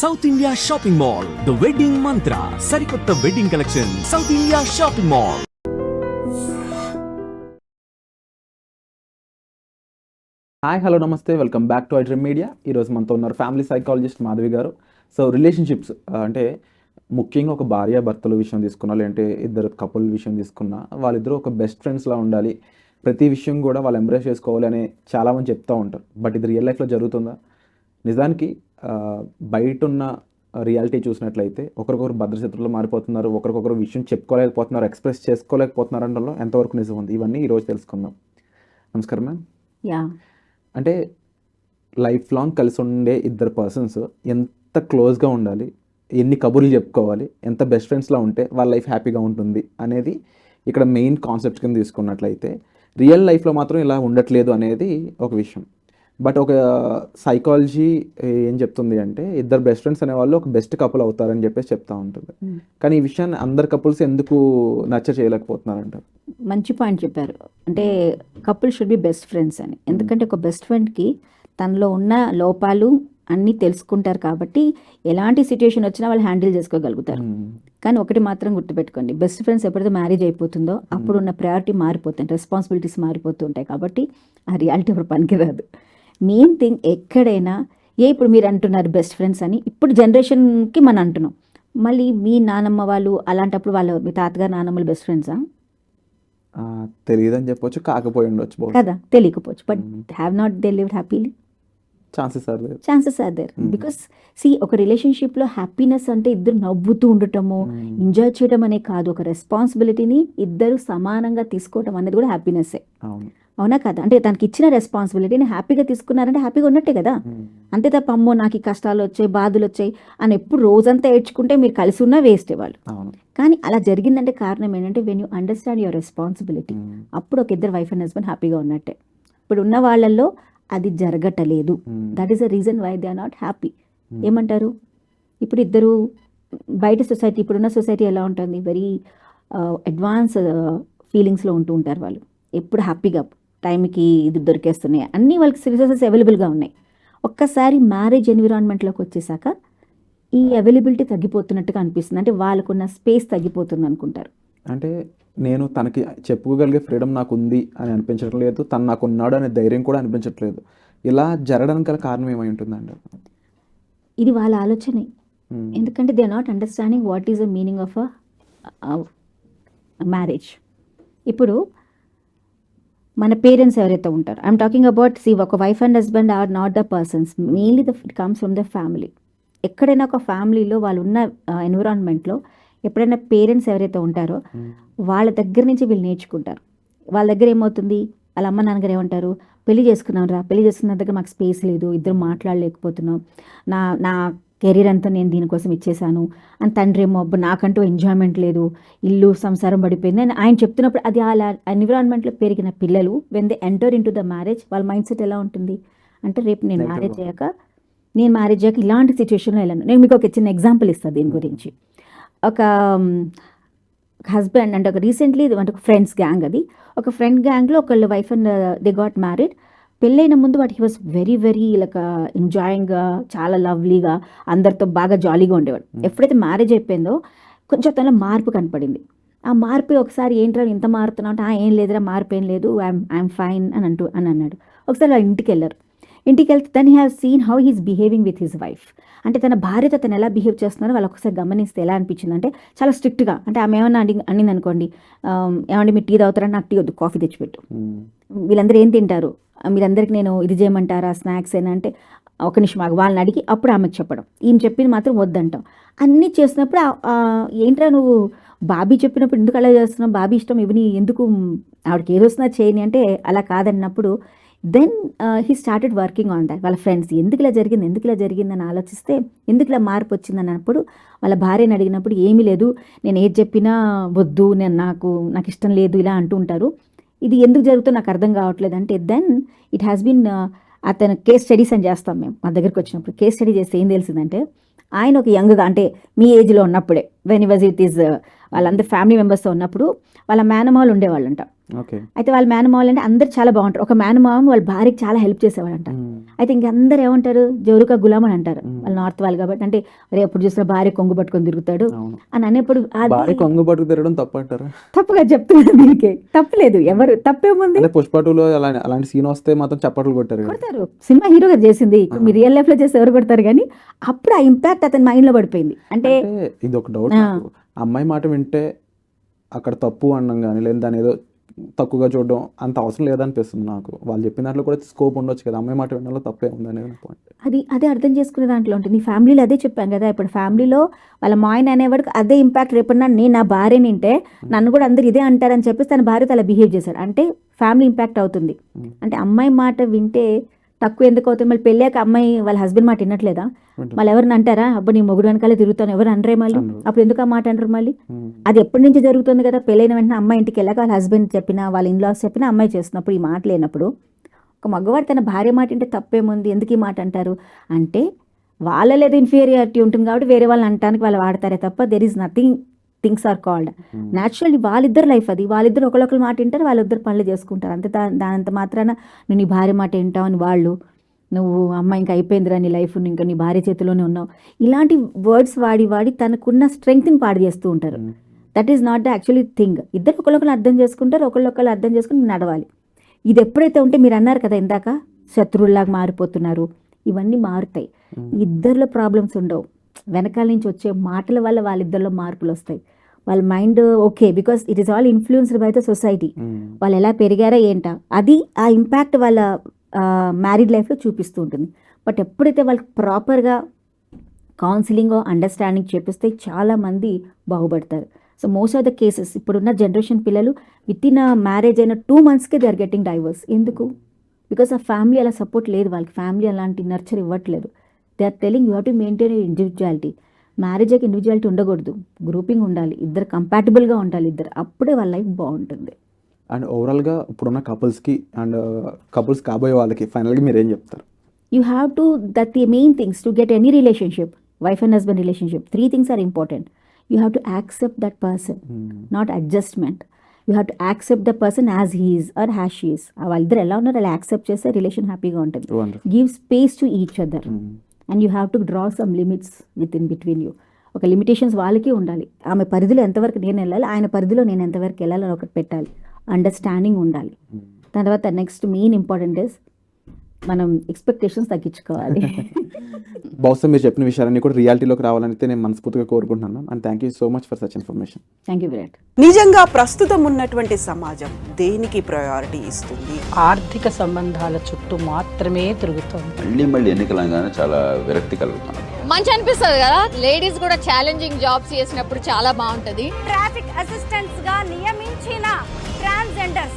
South India shopping mall the wedding Mantra సరికొత్త wedding collection South India shopping mall hi hello నమస్తే welcome back to iDream Media ఈరోజు మనతో ఉన్నారు family psychologist Madhavi గారు. So relationships uh, అంటే ముఖ్యంగా ఒక భార్య భర్తల విషయం తీసుకున్నా లేదంటే ఇద్దరు కపుల్ విషయం తీసుకున్నా వాళ్ళిద్దరూ ఒక బెస్ట్ ఫ్రెండ్స్లా ఉండాలి. ప్రతి విషయం కూడా వాళ్ళు ఎంబ్రేస్ చేసుకోవాలి అని చాలామంది చెప్తూ ఉంటారు. బట్ ఇది రియల్ లైఫ్లో జరుగుతుందా? నిజానికి బయట ఉన్న రియాలిటీ చూసినట్లయితే ఒకరికొకరు భద్రశత్రులు మారిపోతున్నారు ఒకరికొకరు విషయం చెప్పుకోలేకపోతున్నారు ఎక్స్ప్రెస్ చేసుకోలేకపోతున్నారు అనడంలో ఎంతవరకు నిజం ఉంది? ఇవన్నీ ఈరోజు తెలుసుకుందాం. నమస్కారం మ్యామ్. యా. అంటే లైఫ్ లాంగ్ కలిసి ఉండే ఇద్దరు పర్సన్స్ ఎంత క్లోజ్గా ఉండాలి ఎన్ని కబుర్లు చెప్పుకోవాలి ఎంత బెస్ట్ ఫ్రెండ్స్లా ఉంటే వాళ్ళ లైఫ్ హ్యాపీగా ఉంటుంది అనేది ఇక్కడ మెయిన్ కాన్సెప్ట్ కింద తీసుకున్నట్లయితే రియల్ లైఫ్లో మాత్రం ఇలా ఉండట్లేదు అనేది ఒక విషయం. బట్ ఒక సైకాలజీ ఏం చెప్తుంది అంటే ఇద్దరు బెస్ట్ ఫ్రెండ్స్ అనేవాళ్ళు ఒక బెస్ట్ కపుల్ అవుతారని చెప్పేసి చెప్తా ఉంటుంది. కానీ ఈ విషయాన్ని అందరు కపుల్స్ ఎందుకు నచ్చ చేయలేకపోతున్నారంటారు మంచి పాయింట్ చెప్పారు. అంటే couple should be best friends అని. ఎందుకంటే ఒక బెస్ట్ ఫ్రెండ్కి తనలో ఉన్న లోపాలు అన్నీ తెలుసుకుంటారు కాబట్టి ఎలాంటి సిచ్యుయేషన్ వచ్చినా వాళ్ళు హ్యాండిల్ చేసుకోగలుగుతారు. కానీ ఒకటి మాత్రం గుర్తుపెట్టుకోండి. బెస్ట్ ఫ్రెండ్స్ ఎప్పుడైతే మ్యారేజ్ అయిపోతుందో అప్పుడు ఉన్న ప్రయారిటీ మారిపోతుంది రెస్పాన్సిబిలిటీస్ మారిపోతూ ఉంటాయి కాబట్టి ఆ రియాలిటీ ఇప్పుడు పనికిరాదు. మెయిన్ థింగ్ ఎక్కడైనా ఏ ఇప్పుడు మీరు అంటున్నారు బెస్ట్ ఫ్రెండ్స్ అని ఇప్పుడు జనరేషన్కి మనం అంటున్నాం. మళ్ళీ మీ నానమ్మ వాళ్ళు అలాంటప్పుడు వాళ్ళు మీ తాతగారు నానమ్మలు బెస్ట్ ఫ్రెండ్సా తెలియదని చెప్పొచ్చు కాకపోయి ఉండొచ్చు. కదా తెలియకపోవచ్చు. But. Have not they lived happily chances are there chances are there. Because see ఒక రిలేషన్షిప్లో హ్యాపీనెస్ అంటే ఇద్దరు నవ్వుతూ ఉండటము ఎంజాయ్ చేయడం అనే కాదు. ఒక రెస్పాన్సిబిలిటీని ఇద్దరు సమానంగా తీసుకోవడం అనేది కూడా హ్యాపీనెస్సే అవును కదా? అంటే తనకి ఇచ్చిన రెస్పాన్సిబిలిటీని హ్యాపీగా తీసుకున్నారంటే హ్యాపీగా ఉన్నట్టే కదా? అంతే తప్ప అమ్మో నాకు ఈ కష్టాలు వచ్చాయి బాధలు వచ్చాయి అని ఎప్పుడు రోజంతా ఏడ్చుకుంటే మీరు కలిసి ఉన్నా వేస్ట్ వాళ్ళు. కానీ అలా జరిగిందంటే కారణం ఏంటంటే when you understand your responsibility. అప్పుడు ఒక ఇద్దరు వైఫ్ అండ్ హస్బెండ్ హ్యాపీగా ఉన్నట్టే. ఇప్పుడు ఉన్న వాళ్ళల్లో అది జరగటలేదు. That is the reason why they are not happy. ఏమంటారు? ఇప్పుడు ఇద్దరు బయట సొసైటీ ఇప్పుడున్న సొసైటీ ఎలా ఉంటుంది? వెరీ అడ్వాన్స్ ఫీలింగ్స్లో ఉంటూ ఉంటారు వాళ్ళు. ఎప్పుడు హ్యాపీగా టైంకి ఇది దొరికేస్తున్నాయి. అన్నీ వాళ్ళకి రిసోర్సెస్ అవైలబుల్గా ఉన్నాయి. ఒక్కసారి మ్యారేజ్ ఎన్విరాన్మెంట్లోకి వచ్చేసాక ఈ అవైలబిలిటీ తగ్గిపోతున్నట్టుగా అనిపిస్తుంది. అంటే వాళ్ళకున్న స్పేస్ తగ్గిపోతుంది అనుకుంటారు. అంటే నేను తనకి చెప్పుకోగలిగే ఫ్రీడమ్ నాకు ఉంది అని అనిపించట్లేదు. తను నాకు ఉన్నాడు అనే ధైర్యం కూడా అనిపించట్లేదు. ఇలా జరగడానికి గల కారణం ఏమై ఉంటుందండి? ఇది వాళ్ళ ఆలోచనే. ఎందుకంటే they not understanding what is the meaning of a marriage ఇప్పుడు మన పేరెంట్స్ ఎవరైతే ఉంటారో. ఐఎమ్ టాకింగ్ అబౌట్ సి ఒక wife and husband are not the persons mainly the it comes from the family ఎక్కడైనా ఒక ఫ్యామిలీలో వాళ్ళు ఉన్న ఎన్విరాన్మెంట్లో ఎప్పుడైనా పేరెంట్స్ ఎవరైతే ఉంటారో మ్మ్. వాళ్ళ దగ్గర నుంచి వీళ్ళు నేర్చుకుంటారు. వాళ్ళ దగ్గర ఏమవుతుంది? వాళ్ళ అమ్మ నాన్నగారు ఏమంటారు? పెళ్ళి చేసుకున్నాం రా పెళ్ళి చేసుకున్న దగ్గర మాకు స్పేస్ లేదు ఇద్దరు మాట్లాడలేకపోతున్నాం. నా నా కెరీర్ అంతా నేను దీనికోసం ఇచ్చేసాను అని తండ్రి ఏమో "అబ్బా, నాకంటూ ఎంజాయ్మెంట్ లేదు. ఇల్లు సంసారం పడిపోయింది. అని ఆయన చెప్తున్నప్పుడు అది అలా ఎన్విరాన్మెంట్లో పెరిగిన పిల్లలు when they enter into the marriage వాళ్ళ మైండ్ సెట్ ఎలా ఉంటుంది? అంటే రేపు నేను మ్యారేజ్. అయ్యాక నేను మ్యారేజ్ అయ్యాక ఇలాంటి సిచ్యువేషన్లో వెళ్ళాను. నేను మీకు ఒక చిన్న ఎగ్జాంపుల్ ఇస్తాను దీని గురించి. ఒక హస్బెండ్ అంటే ఒక రీసెంట్లీ అంటే ఒక ఫ్రెండ్స్ గ్యాంగ్ అది. ఒక ఫ్రెండ్ గ్యాంగ్లో ఒకళ్ళు wife and they got married పెళ్ళైన ముందు వాటి he was very very like ఎంజాయింగ్గా చాలా లవ్లీగా అందరితో బాగా జాలీగా ఉండేవాడు. ఎప్పుడైతే మ్యారేజ్ అయిపోయిందో కొంచెం తనలో మార్పు కనపడింది. ఆ మార్పు ఒకసారి ఏంట్రా ఇంత మారుతున్నావు? అంటే "ఆ, ఏం లేదురా మార్పు ఏం లేదు ఐఎమ్ ఐఎమ్ ఫైన్ అని అంటూ అని అన్నాడు. ఒకసారి వాళ్ళ ఇంటికి వెళ్ళారు ఇంటికి వెళ్తే తను have seen how he's behaving with his wife అంటే తన భార్యతో తను ఎలా బిహేవ్ చేస్తున్నారో వాళ్ళు ఒకసారి గమనిస్తే ఎలా అనిపించింది అంటే చాలా స్ట్రిక్ట్గా అంటే ఆమె ఏమన్నా అడి అనింది అనుకోండి "ఆమ్, ఏమండి మీరు టీ తాగుతారా? నాకు టీ వద్దు కాఫీ తెచ్చిపెట్టు. మ్మ్. వీళ్ళందరూ ఏం తింటారు? మీరందరికి నేను ఇది చేయమంటారా స్నాక్స్ అని అంటే ఒక నిమిషం ఆగు వాళ్ళని అడిగి అప్పుడు ఆమెకు చెప్పడం. ఈమె చెప్పింది మాత్రం వద్దంటాం. అన్నీ చేసినప్పుడు ఏంట్రా నువ్వు బాబీ చెప్పినప్పుడు ఎందుకు అలా చేస్తున్నావు? బాబీ ఇష్టం ఇవని ఎందుకు ఆవిడకి ఏది వస్తున్నా చేయని అంటే అలా కాదన్నప్పుడు then he started working on that వాళ్ళ ఫ్రెండ్స్ ఎందుకు ఇలా జరిగింది ఎందుకు ఇలా జరిగిందని ఆలోచిస్తే ఎందుకు ఇలా మార్పు వచ్చింది అన్నప్పుడు వాళ్ళ భార్యని అడిగినప్పుడు ఏమీ లేదు నేను ఏది చెప్పినా వద్దు నేను నాకు నాకు ఇష్టం లేదు ఇలా అంటూ ఉంటారు. ఇది ఎందుకు జరుగుతుందో నాకు అర్థం కావట్లేదు. అంటే దెన్ ఇట్ హ్యాస్ బీన్ అతను కేస్ స్టడీస్ అని చేస్తాం మేము మా దగ్గరికి వచ్చినప్పుడు. కేస్ స్టడీ చేస్తే ఏం తెలిసిందంటే ఆయన ఒక యంగ్గా అంటే మీ ఏజ్లో ఉన్నప్పుడే వెన్ వాజ్ ఇట్ ఈస్ వాళ్ళందరు ఫ్యామిలీ మెంబర్స్తో ఉన్నప్పుడు వాళ్ళ మేనమావులు ఉండేవాళ్ళంట. ఓకే. అయితే వాళ్ళ మేనమావులు అంటే అందరు చాలా బాగుంటారు. ఒక మేనమావ వాళ్ళ భార్యకి చాలా హెల్ప్ చేసేవాడంట అయితే ఇంక అందరు ఏమంటారు? జోరుగా గులాం అని అంటారు. వాళ్ళు నార్త్ వాళ్ళు కాబట్టి అంటే రే ఎప్పుడు చూసినా భార్య కొంగు పట్టుకొని తిరుగుతాడు అని అనేప్పుడు కొంగు పట్టుకు తిరగడం తప్పు అంటారా? తప్పుగా చెప్తున్నాను దీనికి. తప్పులేదు. ఎవరు? తప్పేముంది? అదే పుష్ప టూలో అలాంటి సీన్ వస్తే మాత్రం చప్పట్లు కొట్టారు కొడతారు. సినిమా హీరోగా చేసింది. ఇప్పుడు మీ రియల్ లైఫ్లో చేస్తే ఎవరు కొడతారు కానీ అప్పుడు ఆ ఇంపాక్ట్ అతని మైండ్లో పడిపోయింది. అంటే ఇది ఒక డౌట్ అమ్మాయి మాట వింటే అక్కడ తప్పు అనడం కానీ లేదా దాని ఏదో తక్కువగా చూడడం అంత అవసరం లేదనిపిస్తుంది నాకు. వాళ్ళు చెప్పిన దాంట్లో కూడా స్కోప్ ఉండొచ్చు కదా. అమ్మాయి మాట వినడంలో తప్పే ఉంది అనేది పాయింట్ అది అదే అర్థం చేసుకునే దాంట్లో ఉంటుంది. నీ ఫ్యామిలీలో అదే చెప్పాను కదా. ఇప్పుడు ఫ్యామిలీలో వాళ్ళ మాయన్ అనేవాడికి అదే ఇంపాక్ట్ రేపన్నా నేను నా భార్య నింటే నన్ను కూడా అందరు ఇదే అంటారని చెప్పేసి తన భార్య అలా బిహేవ్ చేశాడు అంటే ఫ్యామిలీ ఇంపాక్ట్ అవుతుంది. అంటే అమ్మాయి మాట వింటే తక్కువ ఎందుకు అవుతుంది మళ్ళీ పెళ్ళాక అమ్మాయి వాళ్ళ హస్బెండ్ మాట వినట్లేదా? మళ్ళీ ఎవరిని అంటారా? అబ్బా నీ మొగుడు వెనకాలే తిరుగుతాను. ఎవరు అనరే మళ్ళీ. అప్పుడు ఎందుకు ఆ మాట అంటారు మళ్ళీ? అది ఎప్పటి నుంచి జరుగుతుంది కదా? పెళ్ళైన వెంటనే అమ్మాయి ఇంటికి వెళ్ళాక వాళ్ళ హస్బెండ్ చెప్పినా వాళ్ళ ఇన్లాస్ చెప్పినా అమ్మాయి చేస్తున్నప్పుడు ఈ మాట లేనప్పుడు ఒక మగవాడు తన భార్య మాట అంటే తప్పేముంది? ఎందుకు ఈ మాట అంటారు? అంటే వాళ్ళ లేదు ఇన్ఫీరియారిటీ ఉంటుంది కాబట్టి వేరే వాళ్ళని అంటానికి వాళ్ళు వాడతారే తప్ప there is nothing things are called naturally వాళ్ళిద్దరు లైఫ్ అది. వాళ్ళిద్దరు ఒకళ్ళొకరు మాట వింటారు వాళ్ళిద్దరు పనులు చేసుకుంటారు. అంతే దానంత మాత్రాన నువ్వు నీ భార్య మాట వింటావు అని వాళ్ళు. నువ్వు అమ్మ ఇంకా అయిపోయిందిరా నీ లైఫ్ ఇంకా నీ భార్య చేతిలోనే ఉన్నావు. ఇలాంటి వర్డ్స్ వాడి వాడి తనకున్న స్ట్రెంగ్త్ని పాడు చేస్తూ ఉంటారు. That is not the actually thing ఇద్దరు ఒకళ్ళొకరు అర్థం చేసుకుంటారు ఒకళ్ళొకళ్ళు అర్థం చేసుకుని నడవాలి. ఇది ఎప్పుడైతే ఉంటే మీరు అన్నారు కదా ఇందాక శత్రువుల్లాగా మారిపోతున్నారు. ఇవన్నీ మారుతాయి. ఇద్దరిలో ప్రాబ్లమ్స్ ఉండవు. వెనకాల నుంచి వచ్చే మాటల వల్ల వాళ్ళిద్దరిలో మార్పులు వస్తాయి. వాళ్ళ mind okay because it is all influenced by the society. వాళ్ళు ఎలా పెరిగారా ఏంటా? అది ఆ ఇంపాక్ట్ వాళ్ళ మ్యారీడ్ లైఫ్లో చూపిస్తూ ఉంటుంది. బట్ ఎప్పుడైతే వాళ్ళకి ప్రాపర్గా కౌన్సిలింగ్ అండర్స్టాండింగ్ చేపిస్తే చాలామంది బాగుపడతారు. So most of the cases ఇప్పుడున్న జనరేషన్ పిల్లలు విత్ ఇన్ మ్యారేజ్ అయిన టూ మంత్స్కే దే ఆర్ గెట్టింగ్ డైవర్స్. ఎందుకు? బికాస్ ఆ ఫ్యామిలీ అలా సపోర్ట్ లేదు వాళ్ళకి. ఫ్యామిలీ అలాంటి నర్చర్ ఇవ్వట్లేదు. They are telling you have to maintain individuality marriage యొక్క ఇండివిజువాలిటీ ఉండకూడదు. గ్రూపింగ్ ఉండాలి. ఇద్దరు కంపాటబుల్గా ఉండాలి. ఇద్దరు అప్పుడే వాళ్ళ లైఫ్ బాగుంటుంది. అండ్ ఓవరాల్గా ఇప్పుడున్న కపుల్స్కి అండ్ కపుల్స్ కాబోయే వాళ్ళకి ఫైనల్గా మీరు ఏం చెప్తారు you have to that the main things to get any relationship wife and husband relationship three things are important you have to accept that person not adjustment you have to accept the person as he's or as she's వాళ్ళిద్దరు ఎలా ఉన్నారో అలా accept చేస్తే relation హ్యాపీగా ఉంటుంది. Give space to each other and you have to draw some limits within between you ఒక limitations వాళ్ళకి ఉండాలి. ఆమె పరిధిలో ఎంతవరకు నేను వెళ్ళాలి ఆయన పరిధిలో నేను ఎంతవరకు వెళ్ళాలి అని ఒకటి పెట్టాలి. అండర్స్టాండింగ్ ఉండాలి. దాని తర్వాత నెక్స్ట్ మెయిన్ ఇంపార్టెంట్ ఇస్ మనం ఎక్స్పెక్టేషన్స్ తగ్గించుకోవాలి. బహుశా మీరు చెప్పిన విషయాలన్నీ కూడా రియాలిటీలోకి రావాలని అయితే నేను మనస్ఫూర్తిగా కోరుకుంటున్నాను and thank you so much for such information thank you Virat నిజంగా ప్రస్తుతం ఉన్నటువంటి సమాజం దేనికి ప్రయారిటీ ఇస్తుంది? ఆర్థిక సంబంధాల చుట్టూ మాత్రమే తిరుగుతోంది. మళ్ళీ మళ్ళీ ఎన్నికలు అనగానే చాలా విరక్తి కలుగుతాను మంచి అనిపిస్తుంది కదా? లేడీస్ కూడా ఛాలెంజింగ్ జాబ్స్ చేసినప్పుడు చాలా బాగుంటది. ట్రాఫిక్ అసిస్టెంట్స్గా నియమించిన ట్రాన్స్జెండర్స్